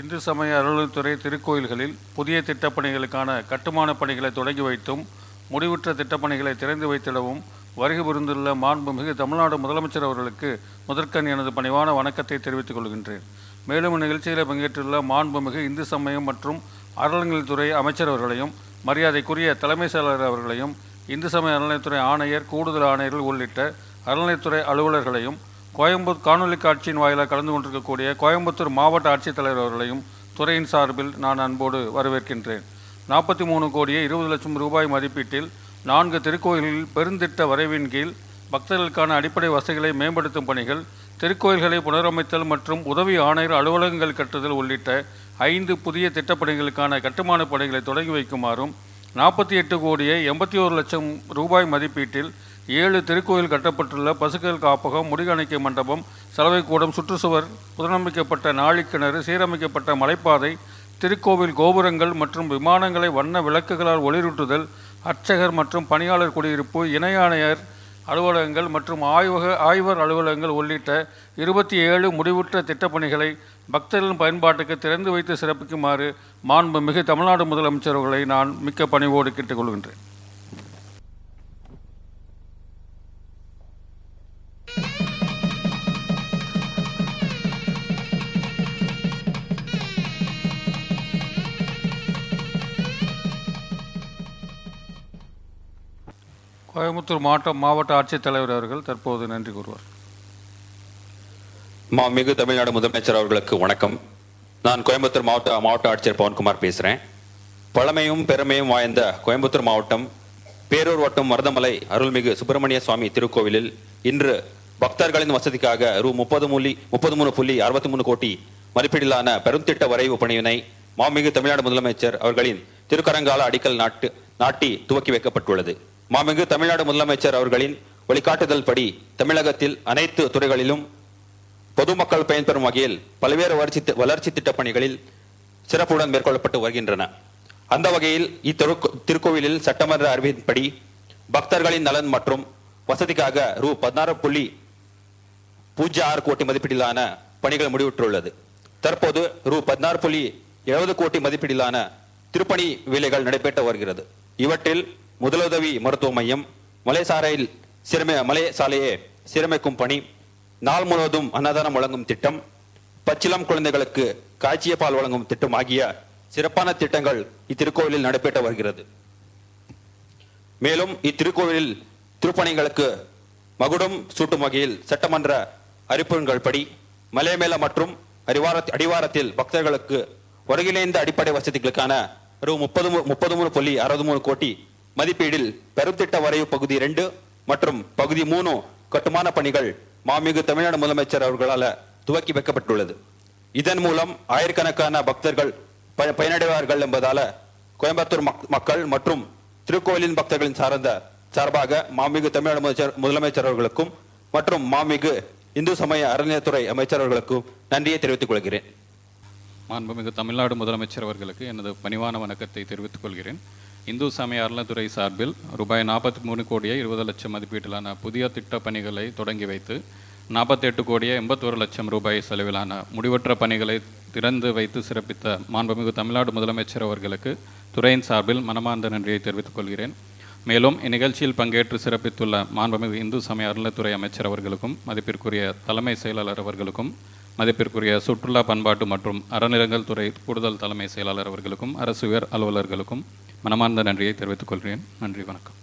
இந்து சமய அறநிலைத்துறை திருக்கோயில்களில் புதிய திட்டப்பணிகளுக்கான கட்டுமானப் பணிகளை தொடங்கி வைத்தும் முடிவுற்ற திட்டப்பணிகளை திறந்து வைத்திடவும் வருகை புரிந்துள்ள மாண்புமிகு தமிழ்நாடு முதலமைச்சர் அவர்களுக்கு முதற்கண் எனது பணிவான வணக்கத்தை தெரிவித்துக் கொள்கின்றேன். மேலும் இந்நிகழ்ச்சியில் பங்கேற்றுள்ள மாண்புமிகு இந்து சமயம் மற்றும் அறநிலைத்துறை அமைச்சர் அவர்களையும் மரியாதைக்குரிய தலைமை செயலாளர் அவர்களையும் இந்து சமய அறநிலைத்துறை ஆணையர் கூடுதல் ஆணையர்கள் உள்ளிட்ட அறநிலைத்துறை அலுவலர்களையும் கோயம்புத்தூர் காணொலி காட்சியின் வாயிலாக கலந்து கொண்டிருக்கக்கூடிய கோயம்புத்தூர் மாவட்ட ஆட்சித்தலைவர் அவர்களையும் துறையின் சார்பில் நான் அன்போடு வரவேற்கின்றேன். நாற்பத்தி மூணு கோடியே இருபது லட்சம் ரூபாய் மதிப்பீட்டில் நான்கு திருக்கோயில்களில் பெருந்திட்ட வரைவின் கீழ் பக்தர்களுக்கான அடிப்படை வசதிகளை மேம்படுத்தும் பணிகள் திருக்கோயில்களை புனரமைத்தல் மற்றும் உதவி ஆணையர் அலுவலகங்கள் கட்டுதல் உள்ளிட்ட ஐந்து புதிய திட்டப்பணிகளுக்கான கட்டுமான பணிகளை தொடங்கி வைக்குமாறும் நாற்பத்தி எட்டு கோடியே எண்பத்தி ஒரு லட்சம் ரூபாய் மதிப்பீட்டில் ஏழு திருக்கோயில் கட்டப்பட்டுள்ள பசுக்கள் காப்பகம் முடிகணைக்கை மண்டபம் சலவைக்கூடம் சுற்றுச்சுவர் புனரமைக்கப்பட்ட நாழிக்கிணறு சீரமைக்கப்பட்ட மலைப்பாதை திருக்கோவில் கோபுரங்கள் மற்றும் விமானங்களை வண்ண விளக்குகளால் ஒளிரூட்டுதல் அர்ச்சகர் மற்றும் பணியாளர் குடியிருப்பு இணை ஆணையர் அலுவலகங்கள் மற்றும் ஆய்வக ஆய்வர் அலுவலகங்கள் உள்ளிட்ட இருபத்தி ஏழு முடிவுற்ற திட்டப்பணிகளை பக்தர்களின் பயன்பாட்டுக்கு திறந்து வைத்து சிறப்பிக்குமாறு மாண்புமிகு தமிழ்நாடு முதலமைச்சர்களை நான் மிக்க பணிவோடு கேட்டுக்கொள்கின்றேன். கோயம்புத்தூர் மாவட்ட மாவட்ட ஆட்சித்தலைவர் அவர்கள் தற்போது நன்றி கூறுவார். மிகு தமிழ்நாடு முதலமைச்சர் அவர்களுக்கு வணக்கம். நான் கோயம்புத்தூர் மாவட்ட மாவட்ட ஆட்சியர் பவன்குமார் பேசுகிறேன் பழமையும் பெருமையும் வாய்ந்த கோயம்புத்தூர் மாவட்டம் பேரூர் வட்டம் மருதமலை அருள்மிகு சுப்பிரமணிய சுவாமி திருக்கோவிலில் இன்று பக்தர்களின் வசதிக்காக ரூ முப்பது மூலி முப்பது மூணு புள்ளி அறுபத்தி மூணு கோடி மதிப்பீடிலான பெருந்திட்ட வரைவு பணியினை மாமிகு தமிழ்நாடு முதலமைச்சர் அவர்களின் திருக்கரங்கால அடிக்கல் நாட்டு நாட்டி துவக்கி வைக்கப்பட்டுள்ளது. மாமிகு தமிழ்நாடு முதலமைச்சர் அவர்களின் வழிகாட்டுதல் படி தமிழகத்தில் அனைத்து துறைகளிலும் பொதுமக்கள் பயன்பெறும் வகையில் பல்வேறு வளர்ச்சி வளர்ச்சி திட்டப் பணிகளில் சிறப்புடன் மேற்கொள்ளப்பட்டு வருகின்றன. அந்த வகையில் இத்திரு திருக்கோவிலில் சட்டமன்ற அறிவின்படி பக்தர்களின் நலன் மற்றும் வசதிக்காக ரூ பதினாறு புள்ளி பூஜ்ஜிய ஆறு கோடி மதிப்பீடிலான பணிகள் முடிவுற்றுள்ளது. தற்போது ரூ பதினாறு புள்ளி எழுபது கோடி மதிப்பீடிலான திருப்பணி வேலைகள் நடைபெற்று வருகிறது. இவற்றில் முதலுதவி மருத்துவ மையம் மலைசாரையில் சிறுமை மலை சாலையை சீரமைக்கும் பணி நாள் முழுவதும் அன்னதானம் வழங்கும் திட்டம் பச்சிளம் குழந்தைகளுக்கு காய்ச்சிய பால் வழங்கும் திட்டம் ஆகிய சிறப்பான திட்டங்கள் இத்திருக்கோவிலில் நடைபெற்று வருகிறது. மேலும் இத்திருக்கோவிலில் திருப்பணிகளுக்கு மகுடம் சூட்டும் வகையில் சட்டமன்ற அறிப்புகள் படி மலைமேல மற்றும் அடிவார அடிவாரத்தில் பக்தர்களுக்கு ஒருங்கிணைந்த அடிப்படை வசதிகளுக்கான ரூ முப்பது முப்பது மூணு புள்ளி அறுபது மூணு கோடி மதிப்பீடில் பெருத்திட்ட வரைவு பகுதி ரெண்டு மற்றும் பகுதி மூணு கட்டுமான பணிகள் மாமிகு தமிழ்நாடு முதலமைச்சர் அவர்களால் துவக்கி வைக்கப்பட்டுள்ளது. இதன் மூலம் ஆயிரக்கணக்கான பக்தர்கள் பயனடைவார்கள் என்பதால கோயம்புத்தூர் மக்கள் மற்றும் திருக்கோயிலின் பக்தர்களின் சார்ந்த சார்பாக மாமிகு தமிழ்நாடு முதலமைச்சர் முதலமைச்சர் அவர்களுக்கும் மற்றும் மாமிகு இந்து சமய அறநிலையத்துறை அமைச்சர் அவர்களுக்கும் நன்றியை தெரிவித்துக் கொள்கிறேன். மாண்புமிகு தமிழ்நாடு முதலமைச்சர் அவர்களுக்கு எனது பணிவான வணக்கத்தை தெரிவித்துக் கொள்கிறேன். இந்து சமய அறநிலைத்துறை சார்பில் ரூபாய் நாற்பத்தி மூணு கோடியே இருபது லட்சம் மதிப்பீட்டிலான புதிய திட்டப் பணிகளை தொடங்கி வைத்து நாற்பத்தெட்டு கோடியே எண்பத்தோரு லட்சம் ரூபாய் செலவிலான முடிவற்ற பணிகளை திறந்து வைத்து சிறப்பித்த மாண்புமிகு தமிழ்நாடு முதலமைச்சர் அவர்களுக்கு துறையின் சார்பில் மனமார்ந்த நன்றியை தெரிவித்துக் கொள்கிறேன். மேலும் இந்நிகழ்ச்சியில் பங்கேற்று சிறப்பித்துள்ள மாண்புமிகு இந்து சமய அறநிலைத்துறை அமைச்சர் அவர்களுக்கும் மதிப்பிற்குரிய தலைமை செயலாளர் அவர்களுக்கும் மதிப்பிற்குரிய சுற்றுலா பண்பாட்டு மற்றும் அறநிலங்கள் துறை கூடுதல் தலைமை செயலாளர் அவர்களுக்கும் அரசு உயர் அலுவலர்களுக்கும் மனமார்ந்த நன்றியை தெரிவித்துக் கொள்கிறேன். நன்றி வணக்கம்.